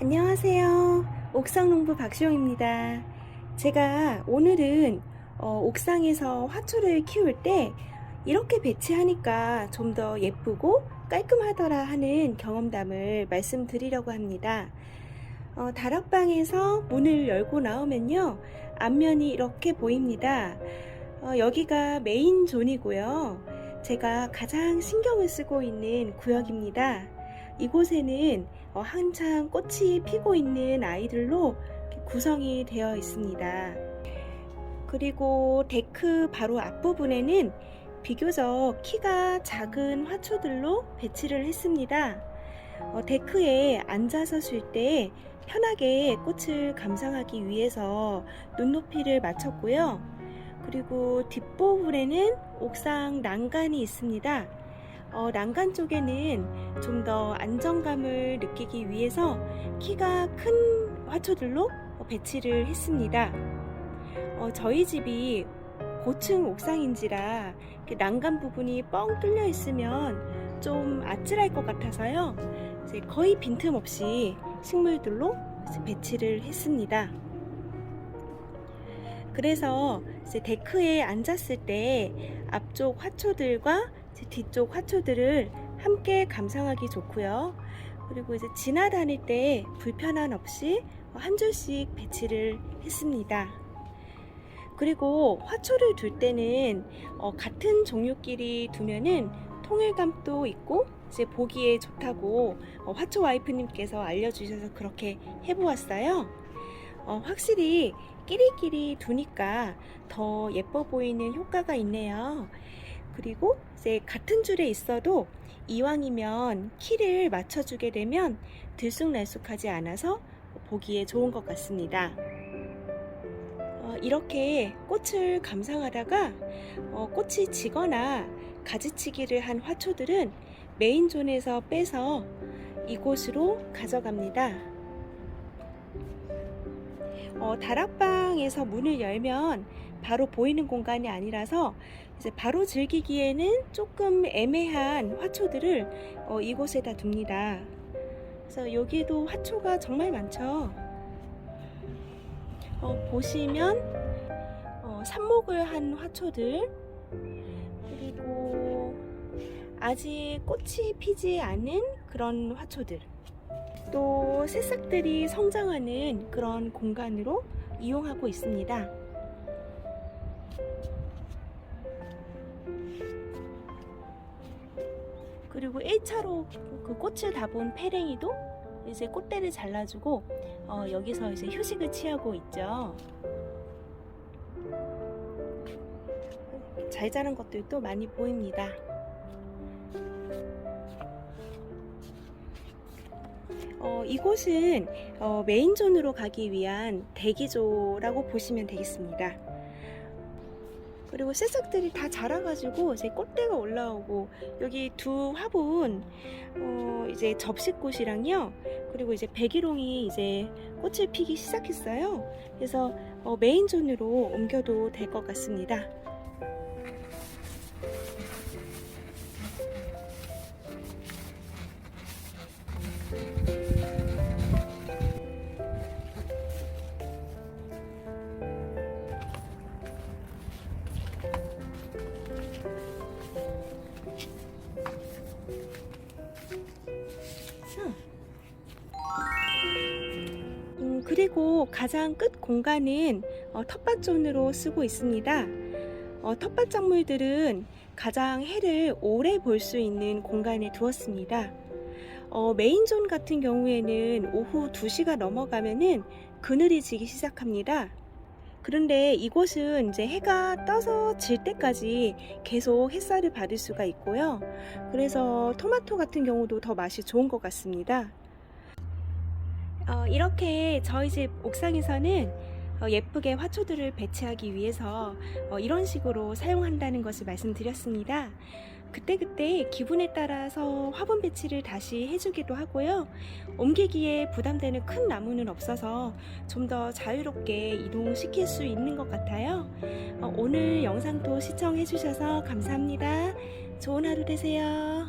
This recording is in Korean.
안녕하세요. 옥상농부 박시영입니다. 제가 오늘은 어, 옥상에서 화초를 키울 때 이렇게 배치하니까 좀 더 예쁘고 깔끔하더라 하는 경험담을 말씀드리려고 합니다. 어, 다락방에서 문을 열고 나오면요. 앞면이 이렇게 보입니다. 어, 여기가 메인 존이고요. 제가 가장 신경을 쓰고 있는 구역입니다. 이곳에는 어, 한창 꽃이 피고 있는 아이들로 구성이 되어 있습니다. 그리고 데크 바로 앞부분에는 비교적 키가 작은 화초들로 배치를 했습니다. 어, 데크에 앉아서 쉴 때 편하게 꽃을 감상하기 위해서 눈높이를 맞췄고요. 그리고 뒷부분에는 옥상 난간이 있습니다. 어, 난간 쪽에는 좀 더 안정감을 느끼기 위해서 키가 큰 화초들로 어, 배치를 했습니다. 어, 저희 집이 고층 옥상인지라 난간 부분이 뻥 뚫려 있으면 좀 아찔할 것 같아서요. 거의 빈틈없이 식물들로 배치를 했습니다. 그래서 데크에 앉았을 때 앞쪽 화초들과 뒤쪽 화초들을 함께 감상하기 좋고요. 그리고 이제 지나다닐 때 불편함 없이 한 줄씩 배치를 했습니다. 그리고 화초를 둘 때는 어, 같은 종류끼리 두면은 통일감도 있고 이제 보기에 좋다고 어, 화초 와이프님께서 알려주셔서 그렇게 해보았어요. 어, 확실히 끼리끼리 두니까 더 예뻐 보이는 효과가 있네요. 그리고 이제 같은 줄에 있어도 이왕이면 키를 맞춰주게 되면 들쑥날쑥하지 않아서 보기에 좋은 것 같습니다. 어, 이렇게 꽃을 감상하다가 어, 꽃이 지거나 가지치기를 한 화초들은 메인존에서 빼서 이곳으로 가져갑니다. 어, 다락방에서 문을 열면 바로 보이는 공간이 아니라서 이제 바로 즐기기에는 조금 애매한 화초들을 어, 이곳에다 둡니다. 그래서 여기에도 화초가 정말 많죠. 어, 보시면 어, 삽목을 한 화초들 그리고 아직 꽃이 피지 않은 그런 화초들 또 새싹들이 성장하는 그런 공간으로 이용하고 있습니다. 그리고 1차로 그 꽃을 다 본 페랭이도 이제 꽃대를 잘라주고 어, 여기서 이제 휴식을 취하고 있죠. 잘 자란 것들도 많이 보입니다. 어, 이곳은 어, 메인존으로 가기 위한 대기조라고 보시면 되겠습니다. 그리고 새싹들이 다 자라가지고 이제 꽃대가 올라오고 여기 두 화분 어, 이제 접시꽃이랑요 그리고 이제 백일홍이 이제 꽃을 피기 시작했어요. 그래서 어, 메인존으로 옮겨도 될 것 같습니다. 그리고 가장 끝 공간은 어, 텃밭존으로 쓰고 있습니다. 어, 텃밭 작물들은 가장 해를 오래 볼 수 있는 공간에 두었습니다. 어, 메인존 같은 경우에는 오후 2시가 넘어가면은 그늘이 지기 시작합니다. 그런데 이곳은 이제 해가 떠서 질 때까지 계속 햇살을 받을 수가 있고요. 그래서 토마토 같은 경우도 더 맛이 좋은 것 같습니다. 어, 이렇게 저희 집 옥상에서는 어, 예쁘게 화초들을 배치하기 위해서 어, 이런 식으로 사용한다는 것을 말씀드렸습니다. 그때그때 기분에 따라서 화분 배치를 다시 해주기도 하고요. 옮기기에 부담되는 큰 나무는 없어서 좀 더 자유롭게 이동시킬 수 있는 것 같아요. 어, 오늘 영상도 시청해주셔서 감사합니다. 좋은 하루 되세요.